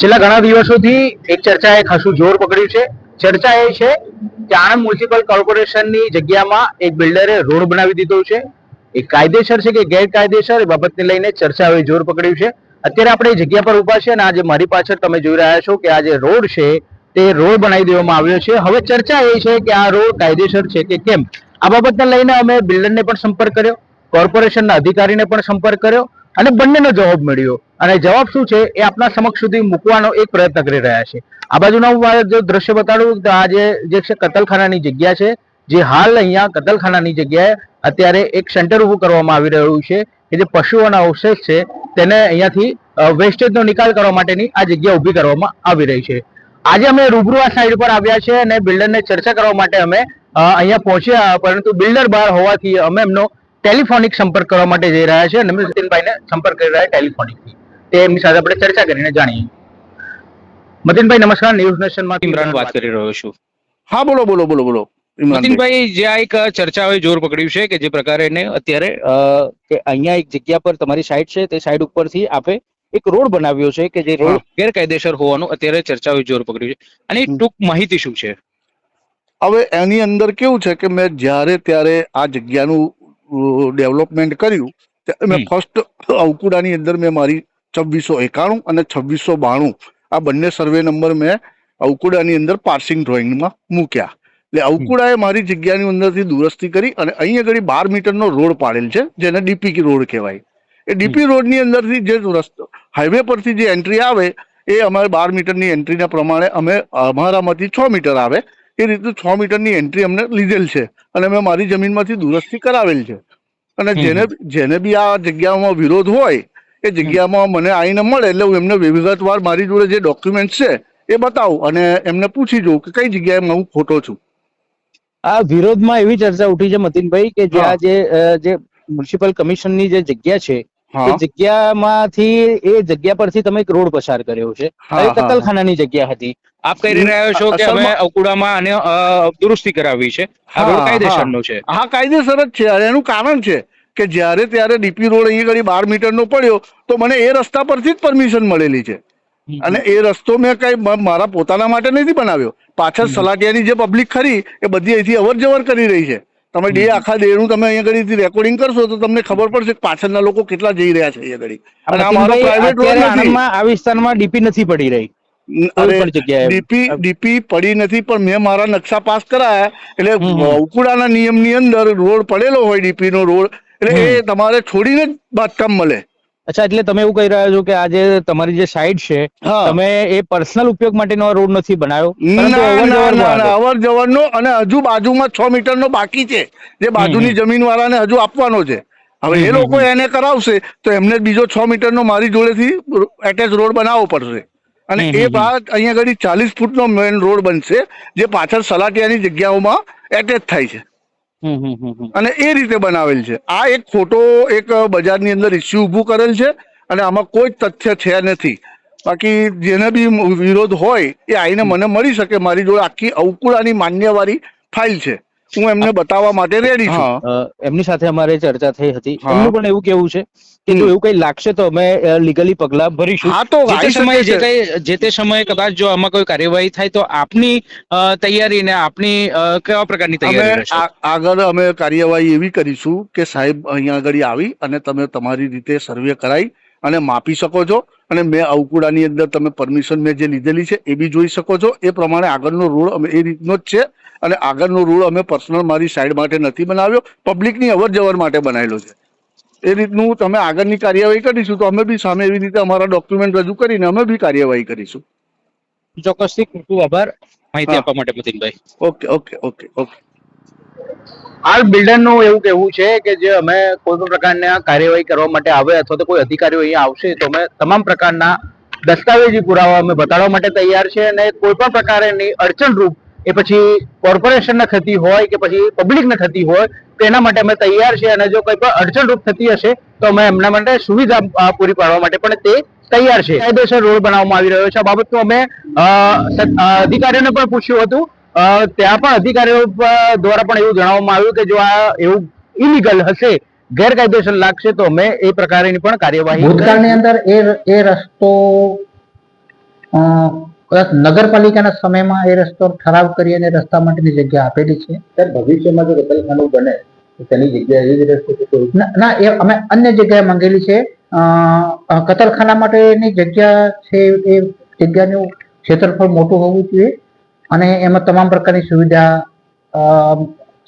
છેલ્લા ઘણા દિવસોથી એક ચર્ચાએ ખાસું જોર પકડ્યું છે. ચર્ચા એ છે કે આણંદ મ્યુનિસિપલ કોર્પોરેશનની જગ્યામાં એક બિલ્ડરે રોડ બનાવી દીધો છે. એ કાયદેસર છે કે ગેરકાયદેસર એ બાબતને લઈને ચર્ચા હવે જોર પકડ્યું છે. અત્યારે આપણે એ જગ્યા પર ઊભા છે અને આજે મારી પાછળ તમે જોઈ રહ્યા છો કે આ જે રોડ છે તે રોડ બનાવી દેવામાં આવ્યો છે. હવે ચર્ચા એ છે કે આ રોડ કાયદેસર છે કે કેમ? આ બાબતને લઈને અમે બિલ્ડરને પણ સંપર્ક કર્યો, કોર્પોરેશનના અધિકારીને પણ સંપર્ક કર્યો. અને બંનેનો જવાબ મળ્યો. અને જવાબ શું છે? એ આપના સમક્ષ સુધી મૂકવાનો એક પ્રયત્ન કરી રહ્યા છે. આ બાજુના હું જો દ્રશ્ય બતાડું, તો આજે જે છે કતલખાનાની જગ્યા છે, જે હાલ અહીંયા કતલખાનાની જગ્યાએ અત્યારે એક સેન્ટર ઊભું કરવામાં આવી રહ્યું છે, કે જે પશુઓના અવશેષ છે, તેને અહીંયાથી વેસ્ટેજનો નિકાલ કરવા માટેની આ જગ્યા ઊભી કરવામાં આવી રહી છે. આજે અમે રૂબરૂ આ સાઈડ પર આવ્યા છે અને બિલ્ડરને ચર્ચા કરવા માટે અમે અહીંયા પહોંચ્યા, પરંતુ બિલ્ડર બહાર હોવાથી અમે એમનો ટેલિફોનિક સંપર્ક કરવા માટે જઈ રહ્યા છે અને સંપર્ક કરી રહ્યા ટેલિફોનિકથી. તે એમની સાથે આપણે ચર્ચા કરીને જાણીએ. મતિનભાઈ નમસ્કાર. ન્યૂઝ નેશનમાં ઇમરાન વાત કરી રહ્યો છું. હા બોલો બોલો બોલો બોલો. નીતિનભાઈ જે આ એક ચર્ચાઓએ જોર પકડ્યું છે કે જે પ્રકારે અત્યારે કે અહીંયા એક જગ્યા પર તમારી સાઈડ છે તે સાઈડ ઉપરથી આપે એક રોડ બનાવ્યો છે કે જે રોડ ગેરકાયદેસર હોવાનું અત્યારે ચર્ચાઓએ જોર પકડ્યું છે. અને ટૂંક માહિતી શું છે? હવે એની અંદર કેવું છે કે મેં જ્યારે ત્યારે આ જગ્યાનું ડેવલપમેન્ટ કર્યું મેં ફર્સ્ટ અવકુડાની અંદર મેં મારી છવ્વીસો એકાણું અને છવ્વીસો બાણું આ બંને સર્વે નંબર મેં અવકુડાની અંદર પાર્સિંગ ડ્રોઈંગમાં મૂક્યા. એટલે અવકુડાએ મારી જગ્યાની અંદરથી દુરસ્તી કરી અને અહીં આગળ બાર મીટરનો રોડ પાડેલ છે જેને ડીપી રોડ કહેવાય. એ ડીપી રોડની અંદરથી જે રસ્તો હાઈવે પરથી જે એન્ટ્રી આવે એ અમારે બાર મીટરની એન્ટ્રીના પ્રમાણે અમે અમારામાંથી છ મીટર આવે એ રીતનું છ મીટરની એન્ટ્રી અમને લીધેલ છે અને અમે મારી જમીનમાંથી દુરસ્તી કરાવેલ છે. અને જેને જેને બી આ જગ્યામાં વિરોધ હોય એ જગ્યામાં મને આવીને મળે એટલે હું એમને વિગતવાર મારી જોડે જે ડોક્યુમેન્ટ છે એ બતાવું અને એમને પૂછી જોઉં કે કઈ જગ્યાએ હું ખોટો છું. આ વિરોધમાં એવી ચર્ચા ઉઠી છે મતિનભાઈ કે જે આ જે જે મ્યુનિસિપલ કમિશનની જે જગ્યા છે એ જગ્યામાંથી એ જગ્યા પરથી તમે એક રોડ પસાર કર્યો છે. હા. કતલખાનાની જગ્યા હતી. આપ કહી રહ્યા છો કે અમે અકુડામાં આને દુરુસ્તી કરાવી છે. આ રોડ કાયદેસરનો છે. હા કાયદેસર જ છે. અને એનું કારણ છે કે જ્યારે ત્યારે ડીપી રોડ અહીં ઘડી બાર મીટરનો પડ્યો તો મને એ રસ્તા પરથી જ પરમિશન મળેલી છે. અને એ રસ્તો મેં કઈ મારા પોતાના માટે નથી બનાવ્યો. પાછળ સલાટિયાની જે પબ્લિક ખરી એ બધી અહીંથી અવર જવર કરી રહી છે. તમે ડે આખા ડેનું તમે અહીંયા ઘડી રેકોર્ડિંગ કરશો તો તમને ખબર પડશે કે પાછળના લોકો કેટલા જઈ રહ્યા છે અહીંયા ઘડી. અને આ મારો પ્રાઇવેટ રોડ નથી. આ વિસ્તારમાં ડીપી નથી પડી રહી. કોઈ અરે પણ જગ્યાએ ડીપી ડીપી પડી નથી પણ મેં મારા નકશા પાસ કરાયા. એટલે. ઉકુડાના નિયમની અંદર રોડ પડેલો હોય ડીપી નો રોડ એટલે એ તમારે છોડીને જ બાંધકામ મળે. અચ્છા એટલે તમે એવું કહી રહ્યા છો કે આ જે તમારી જે સાઈડ છે તમે એ પર્સનલ ઉપયોગ માટેનો રોડ નથી બનાવ્યો? અવર જવર ના અને હજુ બાજુમાં છ મીટર નો બાકી છે. જે બાજુની જમીન વાળાને હજુ આપવાનો છે. હવે એ લોકો એને કરાવશે તો એમને બીજો છ મીટર નો મારી જોડેથી એટેચ રોડ બનાવવો પડશે. અને એ. બાદ અહીંયા આગળ ચાલીસ ફૂટનો મેઇન રોડ બનશે જે પાછળ સલાટિયાની જગ્યાઓમાં એટેચ થાય છે. અને એ રીતે બનાવેલ છે આ એક ખોટો એક બજારની અંદર ઇસ્યુ ઊભું કરેલ છે અને આમાં કોઈ તથ્ય છે નથી બાકી જેને બી વિરોધ હોય એ આવીને મને મળી શકે મારી જોડે આખી અવકુળાની માન્યવારી ફાઇલ છે હું એમને બતાવવા માટે રેડી છું. એમની સાથે અમારે ચર્ચા થઈ હતી. એમનું પણ એવું કેવું છે કે જો એવું કઈ લાગશે તો અમે લીગલી પગલા ભરીશું. હા તો જે સમયે જે કઈ જે તે સમયે કદાચ જો આમાં કોઈ કાર્યવાહી થાય તો આપની તૈયારી ને આપની કેવા પ્રકારની તૈયારી આગળ અમે કાર્યવાહી એવી કરીશું કે સાહેબ અહીંયા આગળ આવી અને તમે તમારી રીતે સર્વે કરાવી અને માપી શકો છો. અને મેં અવકુડાની અંદર તમે પરમિશન મેં જે લીધેલી છે એ બી જોઈ શકો છો. એ પ્રમાણે આગળનો રૂળ અમે એ રીતનો જ છે. અને આગળનો રૂળ અમે પર્સનલ મારી સાઈડ માટે નથી બનાવ્યો. પબ્લિકની અવર જવર માટે બનાવેલો છે. એ રીતનું તમે આગળની કાર્યવાહી કરીશું તો અમે બી સામે એવી રીતે અમારા ડોક્યુમેન્ટ રજૂ કરીને અમે બી કાર્યવાહી કરીશું. ચોક્કસથી ખૂબ આભાર. માહિતી આપવા માટે મતિનભાઈ. Okay okay okay okay. હાલ બિલ્ડરનું એવું કહેવું છે કે જે અમે કોઈ પણ પ્રકારના કાર્યવાહી કરવા માટે આવે અથવા તો કોઈ અધિકારીઓ અહીંયા આવશે તો અમે તમામ પ્રકારના દસ્તાવેજી પુરાવા અમે બતાડવા માટે તૈયાર છે અને કોઈ પણ પ્રકારની અડચણરૂપ એ પછી કોર્પોરેશનને થતી હોય કે પછી પબ્લિકને થતી હોય તો એના માટે અમે તૈયાર છે અને જો કોઈ પણ અડચણરૂપ થતી હશે તો અમે એમના માટે સુવિધા પૂરી પાડવા માટે પણ તે તૈયાર છે. કાયદેસર રોડ બનાવવામાં આવી રહ્યો છે. આ બાબતનું અમે અધિકારીઓને પણ પૂછ્યું હતું ત્યાં પણ અધિકારીઓ દ્વારા પણ એવું જણાવવામાં આવ્યું કે જો આ એવું ઇલીગલ હશે ગેરકાયદેસર લાગશે તો અમે એ પ્રકારની પણ કાર્યવાહી ભૂતકાળની અંદર એ એ રસ્તો કદાચ નગરપાલિકાના સમયમાં એ રસ્તો ઠરાવ કરી અને રસ્તા માટેની જગ્યા આપેલી છે. સર ભવિષ્યમાં જો કતલખાનું બને તો તેની જગ્યા એ જ રસ્તો ના ના, એ અમે અન્ય જગ્યાએ માંગેલી છે. કતલખાના માટેની જગ્યા છે એ જગ્યાનું ક્ષેત્રફળ મોટું હોવું જોઈએ. અને એમાં તમામ પ્રકારની સુવિધા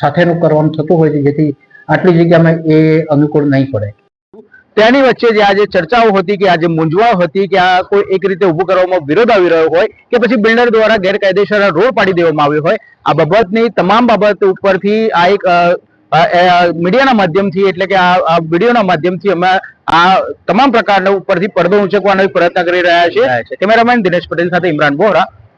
સાથેનું કરવાનું થતું હોય છે જેથી આટલી જગ્યામાં એ અનુકૂળ નહીં પડે. તેની વચ્ચે જે આજે ચર્ચાઓ હતી કે આજે મૂંઝવણ હતી કે આ કોઈ એક રીતે ઉભું કરવામાં વિરોધ આવી રહ્યો હોય કે પછી બિલ્ડર દ્વારા ગેરકાયદેસર રોડ પાડી દેવામાં આવ્યો હોય આ બાબતની તમામ બાબત ઉપરથી આ એક મીડિયાના માધ્યમથી એટલે કે આ વિડીયોના માધ્યમથી અમે આ તમામ પ્રકારના ઉપરથી પડદો ઉંચકવાનો પ્રયત્ન કરી રહ્યા છીએ. કેમેરામેન દિનેશ પટેલ સાથે ઇમરાન બોહરા